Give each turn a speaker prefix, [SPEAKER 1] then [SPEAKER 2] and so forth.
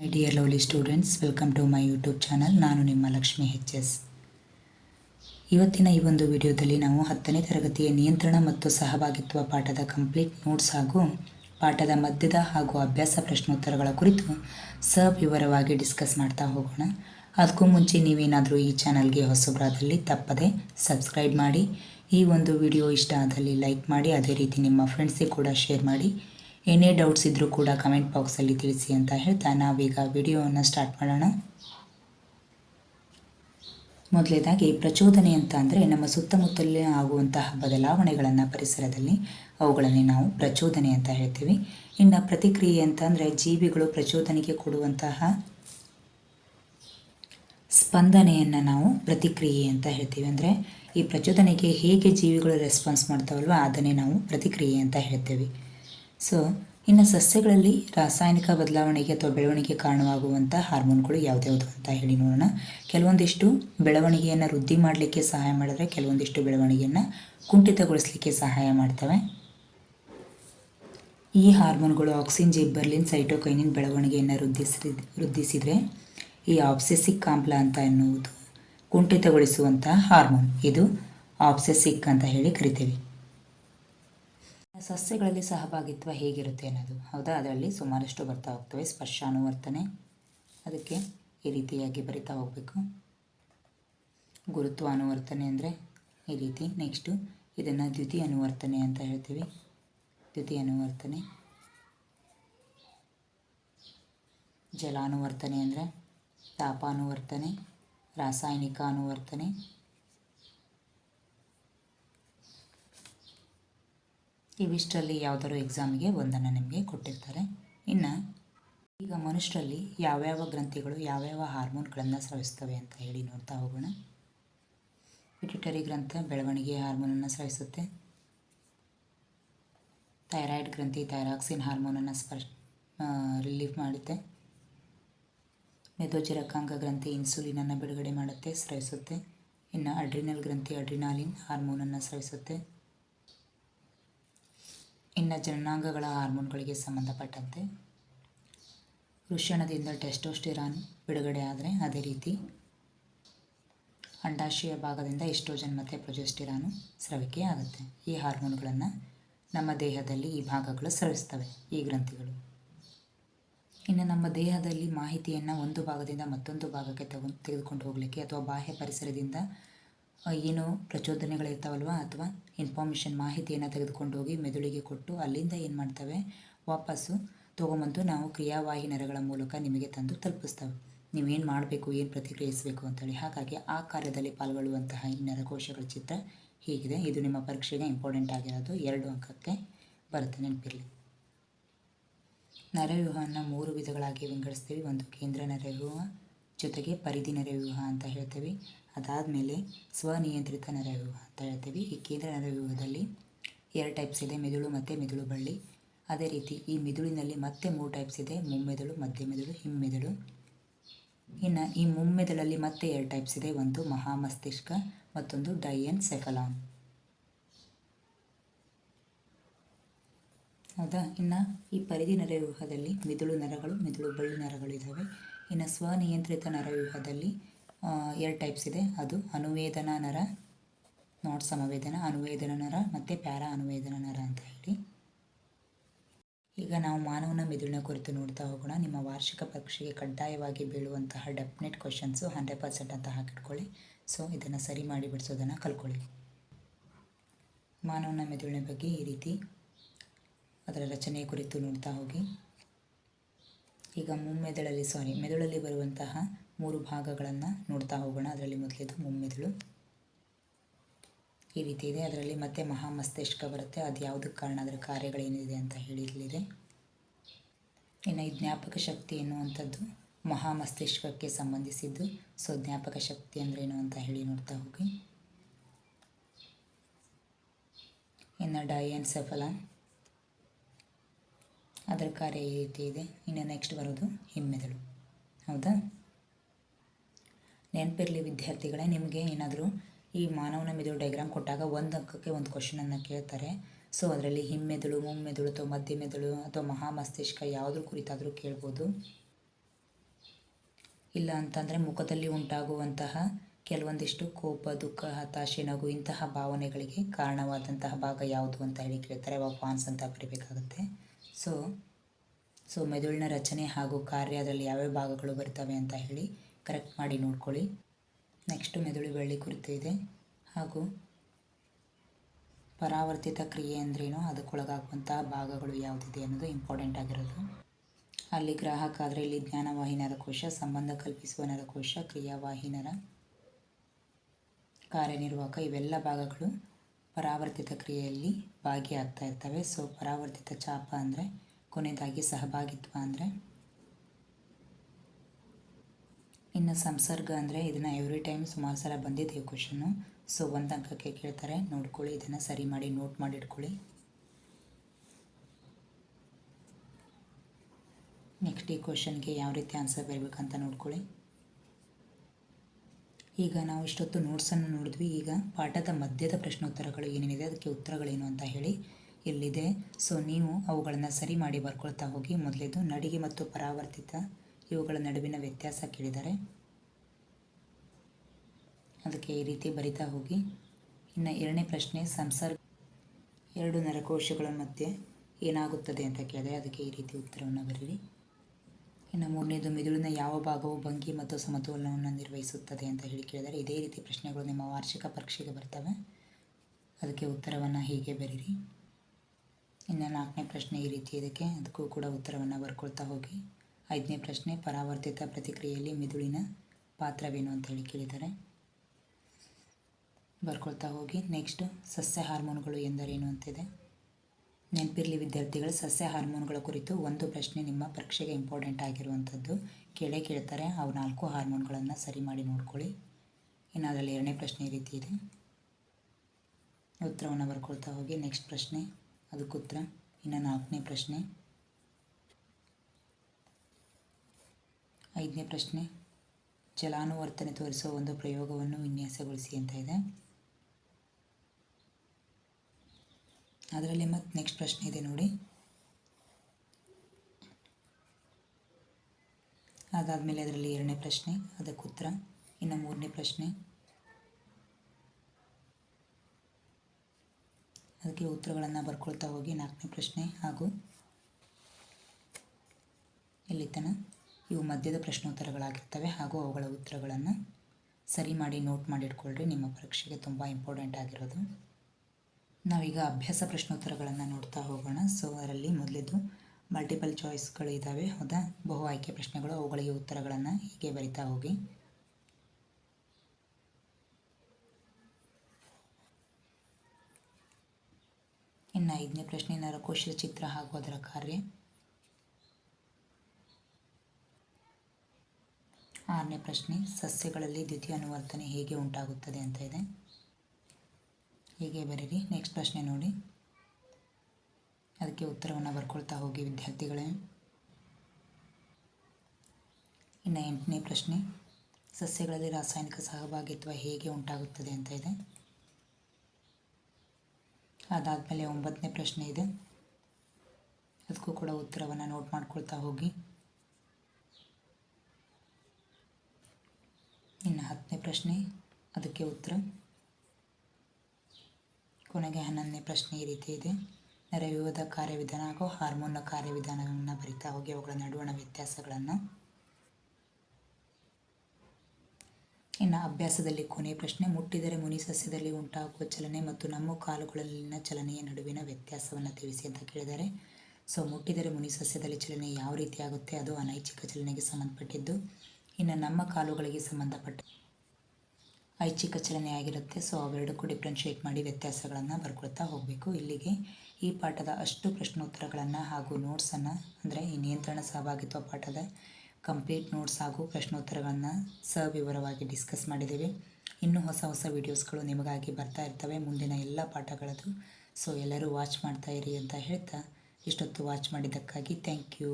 [SPEAKER 1] My dear lovely students welcome to my YouTube channel ನಾನು ನಿಮ್ಮ Lakshmi H S ಇವತ್ತಿನ ಈ ಒಂದು ವಿಡಿಯೋದಲ್ಲಿ ನಾವು ಹತ್ತನೇ ತರಗತಿಯ ನಿಯಂತ್ರಣ ಮತ್ತು ಸಹಭಾಗಿತ್ವ ಪಾಠದ ಕಂಪ್ಲೀಟ್ ನೋಟ್ಸ್ ಹಾಗೂ ಪಾಠದ ಮಧ್ಯದ ಹಾಗೂ ಅಭ್ಯಾಸ ಪ್ರಶ್ನೋತ್ತರಗಳ ಕುರಿತು ಸವಿವರವಾಗಿ ಡಿಸ್ಕಸ್ ಮಾಡ್ತಾ ಹೋಗೋಣ. ಅದಕ್ಕೂ ಮುಂಚೆ ನೀವೇನಾದರೂ ಈ ಚಾನಲ್ಗೆ ಹೊಸಬ್ರಾದಲ್ಲಿ ತಪ್ಪದೆ ಸಬ್ಸ್ಕ್ರೈಬ್ ಮಾಡಿ. ಈ ಒಂದು ವಿಡಿಯೋ ಇಷ್ಟ ಆದಲ್ಲಿ ಲೈಕ್ ಮಾಡಿ, ಅದೇ ರೀತಿ ನಿಮ್ಮ ಫ್ರೆಂಡ್ಸಿಗೆ ಕೂಡ ಶೇರ್ ಮಾಡಿ. ಏನೇ ಡೌಟ್ಸ್ ಇದ್ದರೂ ಕೂಡ ಕಮೆಂಟ್ ಬಾಕ್ಸಲ್ಲಿ ತಿಳಿಸಿ ಅಂತ ಹೇಳ್ತಾ ನಾವೀಗ ವಿಡಿಯೋವನ್ನು ಸ್ಟಾರ್ಟ್ ಮಾಡೋಣ. ಮೊದಲೇದಾಗಿ ಪ್ರಚೋದನೆ ಅಂತ ಅಂದರೆ ನಮ್ಮ ಸುತ್ತಮುತ್ತಲೇ ಆಗುವಂತಹ ಬದಲಾವಣೆಗಳನ್ನು ಪರಿಸರದಲ್ಲಿ ಅವುಗಳನ್ನೇ ನಾವು ಪ್ರಚೋದನೆ ಅಂತ ಹೇಳ್ತೀವಿ. ಇನ್ನು ಪ್ರತಿಕ್ರಿಯೆ ಅಂತ ಅಂದರೆ ಜೀವಿಗಳು ಪ್ರಚೋದನೆಗೆ ಕೊಡುವಂತಹ ಸ್ಪಂದನೆಯನ್ನು ನಾವು ಪ್ರತಿಕ್ರಿಯೆ ಅಂತ ಹೇಳ್ತೀವಿ. ಅಂದರೆ ಈ ಪ್ರಚೋದನೆಗೆ ಹೇಗೆ ಜೀವಿಗಳು ರೆಸ್ಪಾನ್ಸ್ ಮಾಡ್ತಾವಲ್ವ ಅದನ್ನೇ ನಾವು ಪ್ರತಿಕ್ರಿಯೆ ಅಂತ ಹೇಳ್ತೇವೆ. ಸೊ ಇನ್ನು ಸಸ್ಯಗಳಲ್ಲಿ ರಾಸಾಯನಿಕ ಬದಲಾವಣೆಗೆ ಅಥವಾ ಬೆಳವಣಿಗೆ ಕಾರಣವಾಗುವಂಥ ಹಾರ್ಮೋನ್ಗಳು ಯಾವ್ದ್ಯಾವುದು ಅಂತ ಹೇಳಿ ನೋಡೋಣ. ಕೆಲವೊಂದಿಷ್ಟು ಬೆಳವಣಿಗೆಯನ್ನು ವೃದ್ಧಿ ಮಾಡಲಿಕ್ಕೆ ಸಹಾಯ ಮಾಡಿದ್ರೆ ಕೆಲವೊಂದಿಷ್ಟು ಬೆಳವಣಿಗೆಯನ್ನು ಕುಂಠಿತಗೊಳಿಸಲಿಕ್ಕೆ ಸಹಾಯ ಮಾಡ್ತವೆ. ಈ ಹಾರ್ಮೋನ್ಗಳು ಆಕ್ಸಿನ್ ಜಿಬ್ಬರ್ಲಿನ್ ಸೈಟೋಕೈನಿನ್ ಬೆಳವಣಿಗೆಯನ್ನು ವೃದ್ಧಿಸಿ ವೃದ್ಧಿಸಿದರೆ ಈ ಆಪ್ಸೆಸಿಕ್ ಆಮ್ಲ ಅಂತ ಎನ್ನುವುದು ಕುಂಠಿತಗೊಳಿಸುವಂಥ ಹಾರ್ಮೋನ್. ಇದು ಆಪ್ಸೆಸಿಕ್ ಅಂತ ಹೇಳಿ ಕರಿತೇವೆ. ಸಸ್ಯಗಳಲ್ಲಿ ಸಹಭಾಗಿತ್ವ ಹೇಗಿರುತ್ತೆ ಅನ್ನೋದು. ಹೌದಾ? ಅದರಲ್ಲಿ ಸುಮಾರಷ್ಟು ಬರ್ತಾ ಹೋಗ್ತವೆ. ಸ್ಪರ್ಶಾನುವರ್ತನೆ ಅದಕ್ಕೆ ಈ ರೀತಿಯಾಗಿ ಬರಿತಾ ಹೋಗಬೇಕು. ಗುರುತ್ವ ಅನುವರ್ತನೆ ಅಂದರೆ ಈ ರೀತಿ. ನೆಕ್ಸ್ಟು ಇದನ್ನು ದ್ವಿತೀಯ ಅನುವರ್ತನೆ ಅಂತ ಹೇಳ್ತೀವಿ. ದ್ವಿತೀಯ ಅನುವರ್ತನೆ. ಜಲಾನುವರ್ತನೆ ಅಂದರೆ ತಾಪಾನುವರ್ತನೆ ರಾಸಾಯನಿಕ ಅನುವರ್ತನೆ ಇವಿಷ್ಟರಲ್ಲಿ ಯಾವುದಾದ್ರು ಎಕ್ಸಾಮ್ಗೆ ಒಂದನ್ನು ನಿಮಗೆ ಕೊಟ್ಟಿರ್ತಾರೆ. ಇನ್ನು ಈಗ ಮನುಷ್ಯರಲ್ಲಿ ಯಾವ್ಯಾವ ಗ್ರಂಥಿಗಳು, ಯಾವ್ಯಾವ ಹಾರ್ಮೋನ್ಗಳನ್ನು ಸ್ರವಿಸ್ತವೆ ಅಂತ ಹೇಳಿ ನೋಡ್ತಾ ಹೋಗೋಣ. ಪಿಟ್ಯುಟರಿ ಗ್ರಂಥ ಬೆಳವಣಿಗೆ ಹಾರ್ಮೋನನ್ನು ಸ್ರವಿಸುತ್ತೆ. ಥೈರಾಯ್ಡ್ ಗ್ರಂಥಿ ಥೈರಾಕ್ಸಿನ್ ಹಾರ್ಮೋನನ್ನು ಸ್ಪರ್ಶ ರಿಲೀಫ್ ಮಾಡುತ್ತೆ. ಮೆದೋಜರಕಾಂಗ ಗ್ರಂಥಿ ಇನ್ಸುಲಿನನ್ನು ಬಿಡುಗಡೆ ಮಾಡುತ್ತೆ, ಸ್ರವಿಸುತ್ತೆ. ಇನ್ನು ಅಡ್ರಿನಲ್ ಗ್ರಂಥಿ ಅಡ್ರಿನಾಲಿನ್ ಹಾರ್ಮೋನನ್ನು ಸ್ರವಿಸುತ್ತೆ. ಇನ್ನು ಜನನಾಂಗಗಳ ಹಾರ್ಮೋನ್ಗಳಿಗೆ ಸಂಬಂಧಪಟ್ಟಂತೆ ವೃಷಣದಿಂದ ಟೆಸ್ಟೋಸ್ಟಿರಾನ್ ಬಿಡುಗಡೆ ಆದರೆ ಅದೇ ರೀತಿ ಅಂಡಾಶಯ ಭಾಗದಿಂದ ಎಸ್ಟ್ರೋಜನ್ ಮತ್ತು ಪ್ರೊಜೆಸ್ಟಿರಾನು ಸ್ರವಿಕೆ ಆಗುತ್ತೆ. ಈ ಹಾರ್ಮೋನ್ಗಳನ್ನು ನಮ್ಮ ದೇಹದಲ್ಲಿ ಈ ಭಾಗಗಳು ಸ್ರವಿಸ್ತವೆ, ಈ ಗ್ರಂಥಿಗಳು. ಇನ್ನು ನಮ್ಮ ದೇಹದಲ್ಲಿ ಮಾಹಿತಿಯನ್ನು ಒಂದು ಭಾಗದಿಂದ ಮತ್ತೊಂದು ಭಾಗಕ್ಕೆ ತಗೊಂಡು ತೆಗೆದುಕೊಂಡು ಹೋಗಲಿಕ್ಕೆ ಅಥವಾ ಬಾಹ್ಯ ಪರಿಸರದಿಂದ ಏನು ಪ್ರಚೋದನೆಗಳಿರ್ತಾವಲ್ವ ಅಥವಾ ಇನ್ಫಾರ್ಮೇಷನ್ ಮಾಹಿತಿಯನ್ನು ತೆಗೆದುಕೊಂಡು ಹೋಗಿ ಮೆದುಳಿಗೆ ಕೊಟ್ಟು ಅಲ್ಲಿಂದ ಏನು ಮಾಡ್ತವೆ? ವಾಪಸ್ಸು ತೊಗೊಂಬಂದು ನಾವು ಕ್ರಿಯಾವಾಹಿ ನರಗಳ ಮೂಲಕ ನಿಮಗೆ ತಂದು ತಲುಪಿಸ್ತವೆ. ನೀವೇನು ಮಾಡಬೇಕು, ಏನು ಪ್ರತಿಕ್ರಿಯಿಸಬೇಕು ಅಂತೇಳಿ. ಹಾಗಾಗಿ ಆ ಕಾರ್ಯದಲ್ಲಿ ಪಾಲ್ಗೊಳ್ಳುವಂತಹ ಈ ನರಕೋಶಗಳ ಚಿತ್ರ ಹೀಗಿದೆ. ಇದು ನಿಮ್ಮ ಪರೀಕ್ಷೆಗೆ ಇಂಪಾರ್ಟೆಂಟ್ ಆಗಿರೋದು. ಎರಡು ಅಂಕಕ್ಕೆ ಬರುತ್ತೆ, ನೆನಪಿರಲಿ. ನರವ್ಯೂಹವನ್ನು ಮೂರು ವಿಧಗಳಾಗಿ ವಿಂಗಡಿಸ್ತೀವಿ. ಒಂದು ಕೇಂದ್ರ ನರವ್ಯೂಹ ಜೊತೆಗೆ ಪರಿಧಿ ನರವ್ಯೂಹ ಅಂತ ಹೇಳ್ತೀವಿ. ಅದಾದಮೇಲೆ ಸ್ವನಿಯಂತ್ರಿತ ನರವ್ಯೂಹ ಅಂತ ಹೇಳ್ತೀವಿ ಈ ಕೇಂದ್ರ ನರವ್ಯೂಹದಲ್ಲಿ ಎರಡು ಟೈಪ್ಸ್ ಇದೆ, ಮೆದುಳು ಮತ್ತು ಮೆದುಳು ಬಳ್ಳಿ. ಅದೇ ರೀತಿ ಈ ಮೆದುಳಿನಲ್ಲಿ ಮತ್ತೆ ಮೂರು ಟೈಪ್ಸ್ ಇದೆ, ಮುಮ್ಮೆದುಳು ಮಧ್ಯ ಮೆದುಳು ಹಿಮ್ಮೆದುಳು. ಇನ್ನು ಈ ಮುಮ್ಮೆದುಳಲ್ಲಿ ಮತ್ತೆ ಎರಡು ಟೈಪ್ಸ್ ಇದೆ, ಒಂದು ಮಹಾಮಸ್ತಿಷ್ಕ, ಮತ್ತೊಂದು ಡೈಯನ್ ಸೆಫಲಾನ್ ಹೌದಾ? ಇನ್ನು ಈ ಪರಿಧಿ ನರವ್ಯೂಹದಲ್ಲಿ ಮೆದುಳು ನರಗಳು, ಮೆದುಳು ಬಳ್ಳಿ ನರಗಳು ಇದ್ದಾವೆ ಇನ್ನು ಸ್ವನಿಯಂತ್ರಿತ ನರವ್ಯೂಹದಲ್ಲಿ ಎರಡು ಟೈಪ್ಸ್ ಇದೆ. ಅದು ಅನುವೇದನ ನರ ನಾಟ್ ಸಮವೇದನ, ಅನುವೇದನ ನರ ಮತ್ತು ಪ್ಯಾರಾ ಅನುವೇದನ ನರ ಅಂತ ಹೇಳಿ. ಈಗ ನಾವು ಮಾನವನ ಮೆದುಳಿನ ಕುರಿತು ನೋಡ್ತಾ ಹೋಗೋಣ. ನಿಮ್ಮ ವಾರ್ಷಿಕ ಪರೀಕ್ಷೆಗೆ ಕಡ್ಡಾಯವಾಗಿ ಬೀಳುವಂತಹ ಡೆಫಿನೆಟ್ ಕ್ವಶನ್ಸು ಹಂಡ್ರೆಡ್ ಪರ್ಸೆಂಟ್ ಅಂತ ಹಾಕಿಟ್ಕೊಳ್ಳಿ. ಸೊ ಇದನ್ನು ಸರಿ ಮಾಡಿ ಬಿಡಿಸೋದನ್ನು ಕಲ್ಕೊಳ್ಳಿ ಮಾನವನ ಮೆದುಳಿನ ಬಗ್ಗೆ ಈ ರೀತಿ ಅದರ ರಚನೆ ಕುರಿತು ನೋಡ್ತಾ ಹೋಗಿ. ಈಗ ಮುಮ್ಮೆದುಳಲ್ಲಿ ಸಾರಿ ಮೆದುಳಲ್ಲಿ ಬರುವಂತಹ ಮೂರು ಭಾಗಗಳನ್ನು ನೋಡ್ತಾ ಹೋಗೋಣ. ಅದರಲ್ಲಿ ಮೊದಲಿದ್ದು ಮುಮ್ಮೆದುಳು. ಈ ರೀತಿ ಇದೆ. ಅದರಲ್ಲಿ ಮತ್ತೆ ಮಹಾಮಸ್ತಿಷ್ಕ ಬರುತ್ತೆ. ಅದು ಯಾವುದಕ್ಕೆ ಕಾರಣ? ಅದರ ಕಾರ್ಯಗಳೇನಿದೆ ಅಂತ ಹೇಳಿರಲಿದೆ. ಇನ್ನು ಈ ಜ್ಞಾಪಕ ಶಕ್ತಿ ಎನ್ನುವಂಥದ್ದು ಮಹಾಮಸ್ತಿಷ್ಕಕ್ಕೆ ಸಂಬಂಧಿಸಿದ್ದು. ಸೊ, ಜ್ಞಾಪಕ ಶಕ್ತಿ ಅಂದ್ರೇನು ಅಂತ ಹೇಳಿ ನೋಡ್ತಾ ಹೋಗಿ. ಇನ್ನು ಡಯನ್ ಸಫಲ ಅದರ ಕಾರ್ಯ ಈ ರೀತಿ ಇದೆ. ಇನ್ನು ನೆಕ್ಸ್ಟ್ ಬರೋದು ಹಿಮ್ಮೆದಳು. ಹೌದಾ? ನೆನಪಿರಲಿ ವಿದ್ಯಾರ್ಥಿಗಳೇ, ನಿಮಗೆ ಏನಾದರೂ ಈ ಮಾನವನ ಮೆದುಳು ಡೈಗ್ರಾಮ್ ಕೊಟ್ಟಾಗ ಒಂದು ಅಂಕಕ್ಕೆ ಒಂದು ಕ್ವಶನನ್ನು ಕೇಳ್ತಾರೆ. ಸೊ ಅದರಲ್ಲಿ ಹಿಮ್ಮೆದುಳು, ಮುಮ್ಮೆದುಳು ಅಥವಾ ಮಧ್ಯ ಮೆದುಳು ಅಥವಾ ಮಹಾಮಸ್ತಿಷ್ಕ ಯಾವುದ್ರ ಕುರಿತಾದರೂ ಕೇಳ್ಬೋದು. ಇಲ್ಲ ಅಂತಂದರೆ ಮುಖದಲ್ಲಿ ಉಂಟಾಗುವಂತಹ ಕೆಲವೊಂದಿಷ್ಟು ಕೋಪ, ದುಃಖ, ಹತಾಶೆ, ನಗು ಇಂತಹ ಭಾವನೆಗಳಿಗೆ ಕಾರಣವಾದಂತಹ ಭಾಗ ಯಾವುದು ಅಂತ ಹೇಳಿ ಕೇಳ್ತಾರೆ. ಅವಾಗ ಪಾನ್ಸ್ ಅಂತ ಬರೀಬೇಕಾಗುತ್ತೆ. ಸೊ ಸೊ ಮೆದುಳಿನ ರಚನೆ ಹಾಗೂ ಕಾರ್ಯ ಅದರಲ್ಲಿ ಯಾವ್ಯಾವ ಭಾಗಗಳು ಬರ್ತವೆ ಅಂತ ಹೇಳಿ ಕರೆಕ್ಟ್ ಮಾಡಿ ನೋಡ್ಕೊಳ್ಳಿ. ನೆಕ್ಸ್ಟು ಮೆದುಳು ಬೆಳ್ಳಿ ಕುರಿತು ಇದೆ. ಹಾಗೂ ಪರಾವರ್ತಿತ ಕ್ರಿಯೆ ಅಂದ್ರೇನು? ಅದಕ್ಕೊಳಗಾಗುವಂತಹ ಭಾಗಗಳು ಯಾವುದಿದೆ ಅನ್ನೋದು ಇಂಪಾರ್ಟೆಂಟ್ ಆಗಿರೋದು. ಅಲ್ಲಿ ಗ್ರಾಹಕ ಆದರೆ ಇಲ್ಲಿ ಜ್ಞಾನವಾಹಿ ನರಕೋಶ, ಸಂಬಂಧ ಕಲ್ಪಿಸುವ ನರಕೋಶ, ಕ್ರಿಯಾವಾಹಿ ನರ, ಕಾರ್ಯನಿರ್ವಾಹಕ ಇವೆಲ್ಲ ಭಾಗಗಳು ಪರಾವರ್ತಿತ ಕ್ರಿಯೆಯಲ್ಲಿ ಭಾಗಿಯಾಗ್ತಾ ಇರ್ತವೆ. ಸೊ ಪರಾವರ್ತಿತ ಚಾಪ ಅಂದರೆ ಕೊನೆಯದಾಗಿ ಸಹಭಾಗಿತ್ವ ಅಂದರೆ ಇನ್ನು ಸಂಸರ್ಗ ಅಂದರೆ ಇದನ್ನು ಎವ್ರಿ ಟೈಮ್ ಸುಮಾರು ಸಲ ಬಂದಿದೆ ಕ್ವಶನ್ನು ಸೊ ಒಂದು ಅಂಕಕ್ಕೆ ಕೇಳ್ತಾರೆ. ನೋಡ್ಕೊಳ್ಳಿ, ಇದನ್ನು ಸರಿ ಮಾಡಿ ನೋಟ್ ಮಾಡಿ ಇಟ್ಕೊಳ್ಳಿ. ನೆಕ್ಸ್ಟ್ ಈ ಕ್ವಶನ್ಗೆ ಯಾವ ರೀತಿ ಆನ್ಸರ್ ಬರಬೇಕಂತ ನೋಡ್ಕೊಳ್ಳಿ. ಈಗ ನಾವು ಇಷ್ಟೊತ್ತು ನೋಟ್ಸನ್ನು ನೋಡಿದ್ವಿ. ಈಗ ಪಾಠದ ಮಧ್ಯದ ಪ್ರಶ್ನೋತ್ತರಗಳು ಏನೇನಿದೆ, ಅದಕ್ಕೆ ಉತ್ತರಗಳೇನು ಅಂತ ಹೇಳಿ ಇಲ್ಲಿದೆ. ಸೊ ನೀವು ಅವುಗಳನ್ನು ಸರಿ ಮಾಡಿ ಬರ್ಕೊಳ್ತಾ ಹೋಗಿ, ಮೊದಲೇದು, ನಡಿಗೆ ಮತ್ತು ಪರಾವರ್ತಿತ ಇವುಗಳ ನಡುವಿನ ವ್ಯತ್ಯಾಸ ಕೇಳಿದ್ದಾರೆ ಅದಕ್ಕೆ ಈ ರೀತಿ ಬರಿತಾ ಹೋಗಿ. ಇನ್ನು ಎರಡನೇ ಪ್ರಶ್ನೆ, ಸಂಸರ್ಗ ಎರಡು ನರಕೋಶಗಳ ಮಧ್ಯೆ ಏನಾಗುತ್ತದೆ ಅಂತ ಕೇಳಿದರೆ ಅದಕ್ಕೆ ಈ ರೀತಿ ಉತ್ತರವನ್ನು ಬರೀರಿ. ಇನ್ನು ಮೂರನೇದು, ಮಿದುಳಿನ ಯಾವ ಭಾಗವು ಭಂಗಿ ಮತ್ತು ಸಮತೋಲನವನ್ನು ನಿರ್ವಹಿಸುತ್ತದೆ ಅಂತ ಹೇಳಿ ಕೇಳಿದರೆ ಇದೇ ರೀತಿ ಪ್ರಶ್ನೆಗಳು ನಿಮ್ಮ ವಾರ್ಷಿಕ ಪರೀಕ್ಷೆಗೆ ಬರ್ತವೆ. ಅದಕ್ಕೆ ಉತ್ತರವನ್ನು ಹೀಗೆ ಬರೀರಿ. ಇನ್ನು ನಾಲ್ಕನೇ ಪ್ರಶ್ನೆ ಈ ರೀತಿ ಇದಕ್ಕೆ, ಅದಕ್ಕೂ ಕೂಡ ಉತ್ತರವನ್ನು ಬರ್ಕೊಳ್ತಾ ಹೋಗಿ. ಐದನೇ ಪ್ರಶ್ನೆ, ಪರಾವರ್ತಿತ ಪ್ರತಿಕ್ರಿಯೆಯಲ್ಲಿ ಮಿದುಳಿನ ಪಾತ್ರವೇನು ಅಂತ ಹೇಳಿ ಕೇಳಿದ್ದಾರೆ. ಬರ್ಕೊಳ್ತಾ ಹೋಗಿ. ನೆಕ್ಸ್ಟು ಸಸ್ಯ ಹಾರ್ಮೋನ್ಗಳು ಎಂದರೇನು ಅಂತಿದೆ? ನೆನಪಿರಲಿ ವಿದ್ಯಾರ್ಥಿಗಳು, ಸಸ್ಯ ಹಾರ್ಮೋನ್ಗಳ ಕುರಿತು ಒಂದು ಪ್ರಶ್ನೆ ನಿಮ್ಮ ಪರೀಕ್ಷೆಗೆ ಇಂಪಾರ್ಟೆಂಟ್ ಆಗಿರುವಂಥದ್ದು. ಕೇಳೇ ಕೇಳ್ತಾರೆ. ಅವು ನಾಲ್ಕು ಹಾರ್ಮೋನ್ಗಳನ್ನು ಸರಿ ಮಾಡಿ ನೋಡ್ಕೊಳ್ಳಿ. ಇನ್ನು ಅದರಲ್ಲಿ ಎರಡನೇ ಪ್ರಶ್ನೆ ರೀತಿ ಇದೆ. ಉತ್ತರವನ್ನು ಬರ್ಕೊಳ್ತಾ ಹೋಗಿ. ನೆಕ್ಸ್ಟ್ ಪ್ರಶ್ನೆ, ಅದಕ್ಕೆ ಉತ್ತರ. ಇನ್ನು ನಾಲ್ಕನೇ ಪ್ರಶ್ನೆ ಐದನೇ ಪ್ರಶ್ನೆ. ಜಲಾನುವರ್ತನೆ ತೋರಿಸುವ ಒಂದು ಪ್ರಯೋಗವನ್ನು ವಿನ್ಯಾಸಗೊಳಿಸಿ ಅಂತ ಇದೆ. ಅದರಲ್ಲಿ ಮತ್ತೆ ನೆಕ್ಸ್ಟ್ ಪ್ರಶ್ನೆ ಇದೆ ನೋಡಿ. ಅದಾದಮೇಲೆ ಅದರಲ್ಲಿ ಎರಡನೇ ಪ್ರಶ್ನೆ, ಅದಕ್ಕೆ ಉತ್ತರ. ಇನ್ನು ಮೂರನೇ ಪ್ರಶ್ನೆ. ಅದಕ್ಕೆ ಉತ್ತರಗಳನ್ನು ಬರ್ಕೊಳ್ತಾ ಹೋಗಿ ನಾಲ್ಕನೇ ಪ್ರಶ್ನೆ ಹಾಗೂ ಇಲ್ಲಿ ತನ ಇವು ಮಧ್ಯದ ಪ್ರಶ್ನೋತ್ತರಗಳಾಗಿರ್ತವೆ ಹಾಗೂ ಅವುಗಳ ಉತ್ತರಗಳನ್ನು ಸರಿ ಮಾಡಿ ನೋಟ್ ಮಾಡಿಟ್ಕೊಳ್ಳ್ರಿ ನಿಮ್ಮ ಪರೀಕ್ಷೆಗೆ ತುಂಬ ಇಂಪಾರ್ಟೆಂಟ್ ಆಗಿರೋದು. ನಾವೀಗ ಅಭ್ಯಾಸ ಪ್ರಶ್ನೋತ್ತರಗಳನ್ನು ನೋಡ್ತಾ ಹೋಗೋಣ. ಸೊ ಅದರಲ್ಲಿ ಮೊದಲಿದ್ದು ಮಲ್ಟಿಪಲ್ ಚಾಯ್ಸ್ಗಳು ಇದ್ದಾವೆ ಹೌದಾ? ಬಹು ಆಯ್ಕೆ ಪ್ರಶ್ನೆಗಳು. ಅವುಗಳಿಗೆ ಉತ್ತರಗಳನ್ನು ಹೀಗೆ ಬರಿತಾ ಹೋಗಿ. ಇನ್ನು ಐದನೇ ಪ್ರಶ್ನೆ ನರಕೋಶದ ಚಿತ್ರ ಹಾಗೂ ಅದರ ಕಾರ್ಯ. ಆರನೇ ಪ್ರಶ್ನೆ, ಸಸ್ಯಗಳಲ್ಲಿ ದ್ವಿತೀಯ ಅನುವರ್ತನೆ ಹೇಗೆ ಉಂಟಾಗುತ್ತದೆ ಅಂತ ಇದೆ. ಹೀಗೆ ಬರೀರಿ. ನೆಕ್ಸ್ಟ್ ಪ್ರಶ್ನೆ ನೋಡಿ. ಅದಕ್ಕೆ ಉತ್ತರವನ್ನು ಬರ್ಕೊಳ್ತಾ ಹೋಗಿ ವಿದ್ಯಾರ್ಥಿಗಳೇ. ಇನ್ನು ಎಂಟನೇ ಪ್ರಶ್ನೆ, ಸಸ್ಯಗಳಲ್ಲಿ ರಾಸಾಯನಿಕ ಸಹಭಾಗಿತ್ವ ಹೇಗೆ ಉಂಟಾಗುತ್ತದೆ ಅಂತ ಇದೆ. ಅದಾದಮೇಲೆ ಒಂಬತ್ತನೇ ಪ್ರಶ್ನೆ ಇದೆ. ಅದಕ್ಕೂ ಕೂಡ ಉತ್ತರವನ್ನು ನೋಟ್ ಮಾಡ್ಕೊಳ್ತಾ ಹೋಗಿ. ಹತ್ತನೇ ಪ್ರಶ್ನೆ, ಅದಕ್ಕೆ ಉತ್ತರ. ಕೊನೆಗೆ ಹನ್ನೊಂದನೇ ಪ್ರಶ್ನೆ ಈ ರೀತಿ ಇದೆ. ನೆರೆಯುವುದ ಕಾರ್ಯವಿಧಾನ ಹಾಗೂ ಹಾರ್ಮೋನ್ನ ಕಾರ್ಯವಿಧಾನವನ್ನು ಬರಿತಾ ಹೋಗಿ ಅವುಗಳ ನಡುವಣ ವ್ಯತ್ಯಾಸಗಳನ್ನು. ಇನ್ನು ಅಭ್ಯಾಸದಲ್ಲಿ ಕೊನೆ ಪ್ರಶ್ನೆ, ಮುಟ್ಟಿದರೆ ಮುನಿ ಸಸ್ಯದಲ್ಲಿ ಉಂಟಾಗುವ ಚಲನೆ ಮತ್ತು ನಮ್ಮ ಕಾಲುಗಳಲ್ಲಿನ ಚಲನೆಯ ನಡುವಿನ ವ್ಯತ್ಯಾಸವನ್ನು ತಿಳಿಸಿ ಅಂತ ಕೇಳಿದರೆ ಸೊ ಮುಟ್ಟಿದರೆ ಮುನಿ ಸಸ್ಯದಲ್ಲಿ ಚಲನೆ ಯಾವ ರೀತಿ ಆಗುತ್ತೆ? ಅದು ಅನೈಚ್ಛಿಕ ಚಲನೆಗೆ ಸಂಬಂಧಪಟ್ಟಿದ್ದು. ಇನ್ನು ನಮ್ಮ ಕಾಲುಗಳಿಗೆ ಸಂಬಂಧಪಟ್ಟ ಐಚ್ಛಿಕ ಚಲನೆ ಆಗಿರುತ್ತೆ ಸೊ ಅವೆರಡಕ್ಕೂ ಡಿಫ್ರೆನ್ಷಿಯೇಟ್ ಮಾಡಿ ವ್ಯತ್ಯಾಸಗಳನ್ನು ಬರ್ಕೊಳ್ತಾ ಹೋಗಬೇಕು. ಇಲ್ಲಿಗೆ ಈ ಪಾಠದ ಅಷ್ಟು ಪ್ರಶ್ನೋತ್ತರಗಳನ್ನು ಹಾಗೂ ನೋಟ್ಸನ್ನು ಅಂದರೆ ಈ ನಿಯಂತ್ರಣ ಸಹಭಾಗಿತ್ವ ಪಾಠದ ಕಂಪ್ಲೀಟ್ ನೋಟ್ಸ್ ಹಾಗೂ ಪ್ರಶ್ನೋತ್ತರಗಳನ್ನು ಸವಿವರವಾಗಿ ಡಿಸ್ಕಸ್ ಮಾಡಿದ್ದೇವೆ. ಇನ್ನೂ ಹೊಸ ಹೊಸ ವೀಡಿಯೋಸ್ಗಳು ನಿಮಗಾಗಿ ಬರ್ತಾ ಇರ್ತವೆ. ಮುಂದಿನ ಎಲ್ಲ ಪಾಠಗಳದ್ದು. ಸೊ ಎಲ್ಲರೂ ವಾಚ್ ಮಾಡ್ತಾ ಇರಿ ಅಂತ ಹೇಳ್ತಾ ಇಷ್ಟೊತ್ತು ವಾಚ್ ಮಾಡಿದ್ದಕ್ಕಾಗಿ ಥ್ಯಾಂಕ್ ಯು